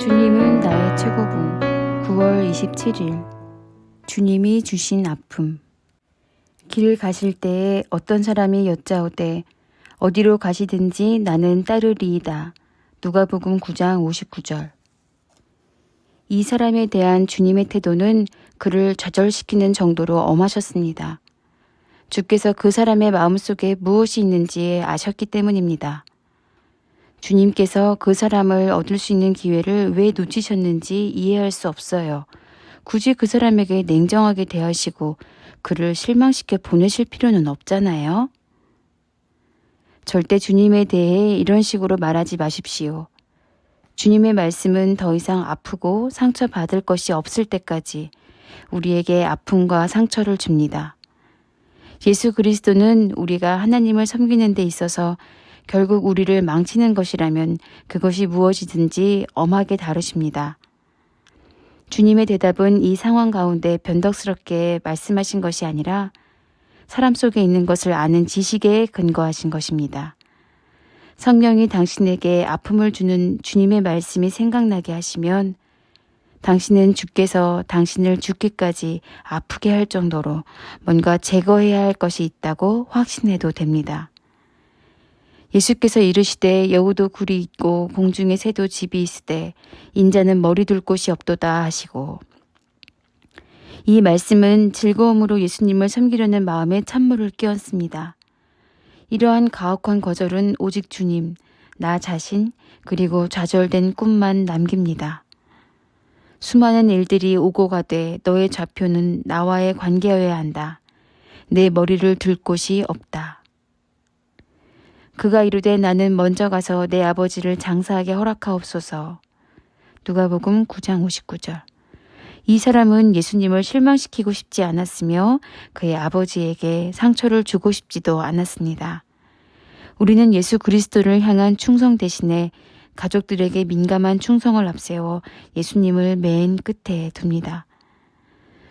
주님은 나의 최고봉 9월 27일 주님이 주신 아픔 길 가실 때에 어떤 사람이 여짜오되 어디로 가시든지 나는 따르리이다. 누가복음 9장 59절 이 사람에 대한 주님의 태도는 그를 좌절시키는 정도로 엄하셨습니다. 주께서 그 사람의 마음속에 무엇이 있는지 아셨기 때문입니다. 주님께서 그 사람을 얻을 수 있는 기회를 왜 놓치셨는지 이해할 수 없어요. 굳이 그 사람에게 냉정하게 대하시고 그를 실망시켜 보내실 필요는 없잖아요. 절대 주님에 대해 이런 식으로 말하지 마십시오. 주님의 말씀은 더 이상 아프고 상처받을 것이 없을 때까지 우리에게 아픔과 상처를 줍니다. 예수 그리스도는 우리가 하나님을 섬기는 데 있어서 결국 우리를 망치는 것이라면 그것이 무엇이든지 엄하게 다루십니다. 주님의 대답은 이 상황 가운데 변덕스럽게 말씀하신 것이 아니라 사람 속에 있는 것을 아는 지식에 근거하신 것입니다. 성령이 당신에게 아픔을 주는 주님의 말씀이 생각나게 하시면 당신은 주께서 당신을 죽기까지 아프게 할 정도로 뭔가 제거해야 할 것이 있다고 확신해도 됩니다. 예수께서 이르시되 여우도 굴이 있고 공중에 새도 집이 있으되 인자는 머리 둘 곳이 없도다 하시고 이 말씀은 즐거움으로 예수님을 섬기려는 마음에 찬물을 끼얹습니다. 이러한 가혹한 거절은 오직 주님, 나 자신, 그리고 좌절된 꿈만 남깁니다. 수많은 일들이 오고 가되 너의 좌표는 나와의 관계여야 한다. 내 머리를 둘 곳이 없다. 그가 이르되 나는 먼저 가서 내 아버지를 장사하게 허락하옵소서. 누가복음 9장 59절. 이 사람은 예수님을 실망시키고 싶지 않았으며 그의 아버지에게 상처를 주고 싶지도 않았습니다. 우리는 예수 그리스도를 향한 충성 대신에 가족들에게 민감한 충성을 앞세워 예수님을 맨 끝에 둡니다.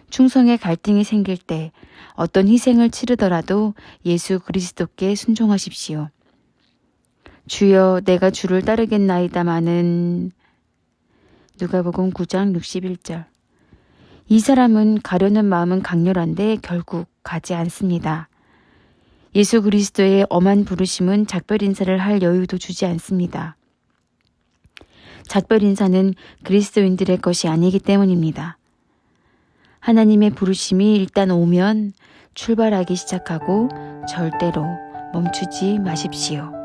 충성의 갈등이 생길 때 어떤 희생을 치르더라도 예수 그리스도께 순종하십시오. 주여 내가 주를 따르겠나이다마는 누가복음 9장 61절 이 사람은 가려는 마음은 강렬한데 결국 가지 않습니다. 예수 그리스도의 엄한 부르심은 작별 인사를 할 여유도 주지 않습니다. 작별 인사는 그리스도인들의 것이 아니기 때문입니다. 하나님의 부르심이 일단 오면 출발하기 시작하고 절대로 멈추지 마십시오.